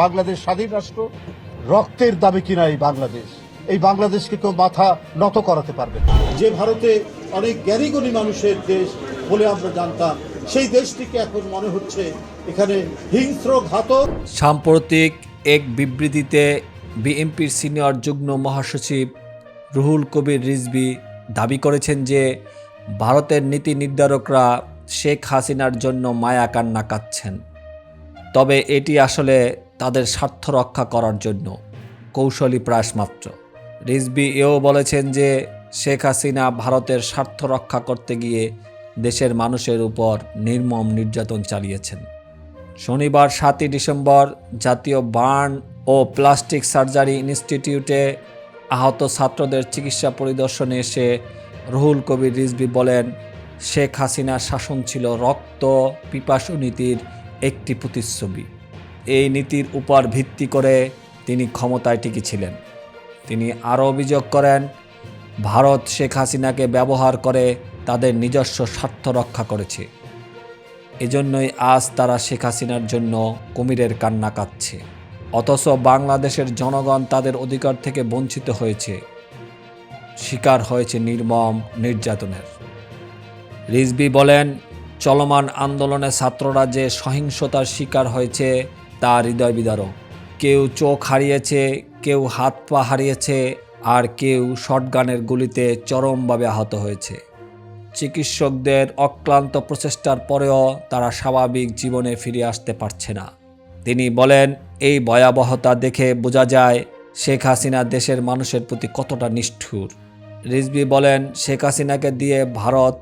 বাংলাদেশ স্বাধীন রাষ্ট্র, রক্তের দাবি কিনা এই বাংলাদেশ? এই বাংলাদেশকে কেউ মাথা নত করাতে পারবে। যে ভারতে অনেক জ্ঞানীগুণী মানুষের দেশ বলে আমরা জানতাম, সেই দেশটিকে এখন মনে হচ্ছে এখানে হিংস্র ঘাতক। সাম্প্রতিক এক বিবৃতিতে বিএনপির সিনিয়র যুগ্ম মহাসচিব রুহুল কবির রিজভি দাবি করেছেন যে, ভারতের নীতি নির্ধারকরা শেখ হাসিনার জন্য মায়া কান্না কাচ্ছেন তবে এটি আসলে তাদের স্বার্থ রক্ষা করার জন্য। কৌশলী প্রয়াস মাত্র রিজভি এও বলেছেন যে, শেখ হাসিনা ভারতের স্বার্থ রক্ষা করতে গিয়ে দেশের মানুষের উপর নির্মম নির্যাতন চালিয়েছেন। শনিবার সাতই ডিসেম্বর জাতীয় বার্ন ও প্লাস্টিক সার্জারি ইনস্টিটিউটে আহত ছাত্রদের চিকিৎসা পরিদর্শনে এসে রুহুল কবির রিজভি বলেন, শেখ হাসিনার শাসন ছিল রক্ত পিপাসু নীতির একটি প্রতিচ্ছবি। এই নীতির উপর ভিত্তি করে তিনি ক্ষমতায় টিকেছিলেন। তিনি আরও অভিযোগ করেন, ভারত শেখ হাসিনাকে ব্যবহার করে তাদের নিজস্ব স্বার্থ রক্ষা করেছে। এজন্যই আজ তারা শেখ হাসিনার জন্য কুমিরের কান্না কাচ্ছে অথচ বাংলাদেশের জনগণ তাদের অধিকার থেকে বঞ্চিত হয়েছে। শিকার হয়েছে নির্মম নির্যাতনের। রিজবি বলেন, চলমান আন্দোলনে ছাত্ররা যে সহিংসতার শিকার হয়েছে তা হৃদয় বিদারক। কেউ চোখ হারিয়েছে, কেউ হাত পা হারিয়েছে, আর কেউ শটগানের গুলিতে চরমভাবে আহত হয়েছে। চিকিৎসকদের অক্লান্ত প্রচেষ্টার পরেও তারা স্বাভাবিক জীবনে ফিরে আসতে পারছে না। তিনি বলেন, এই ভয়াবহতা দেখে বোঝা যায় শেখ হাসিনা দেশের মানুষের প্রতি কতটা নিষ্ঠুর। রিজবি বলেন, শেখ হাসিনাকে দিয়ে ভারত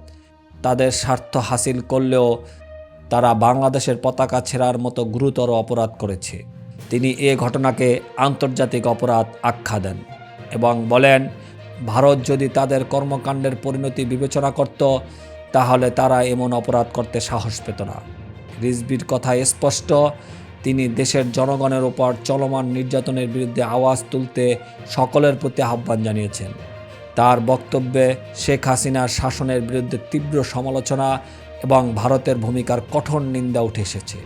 তাদের স্বার্থ হাসিল করলেও তারা বাংলাদেশের পতাকা ছেঁড়ার মতো গুরুতর অপরাধ করেছে। তিনি এ ঘটনাকে আন্তর্জাতিক অপরাধ আখ্যা দেন এবং বলেন, ভারত যদি তাদের কর্মকাণ্ডের পরিণতি বিবেচনা করত, তাহলে তারা এমন অপরাধ করতে সাহস পেত না। রিজবির কথা স্পষ্ট, তিনি দেশের জনগণের ওপর চলমান নির্যাতনের বিরুদ্ধে আওয়াজ তুলতে সকলের প্রতি আহ্বান জানিয়েছেন। তার বক্তব্যে শেখ হাসিনার শাসনের বিরুদ্ধে তীব্র সমালোচনা এবং ভারতের ভূমিকার কঠোর নিন্দা উঠে এসেছে।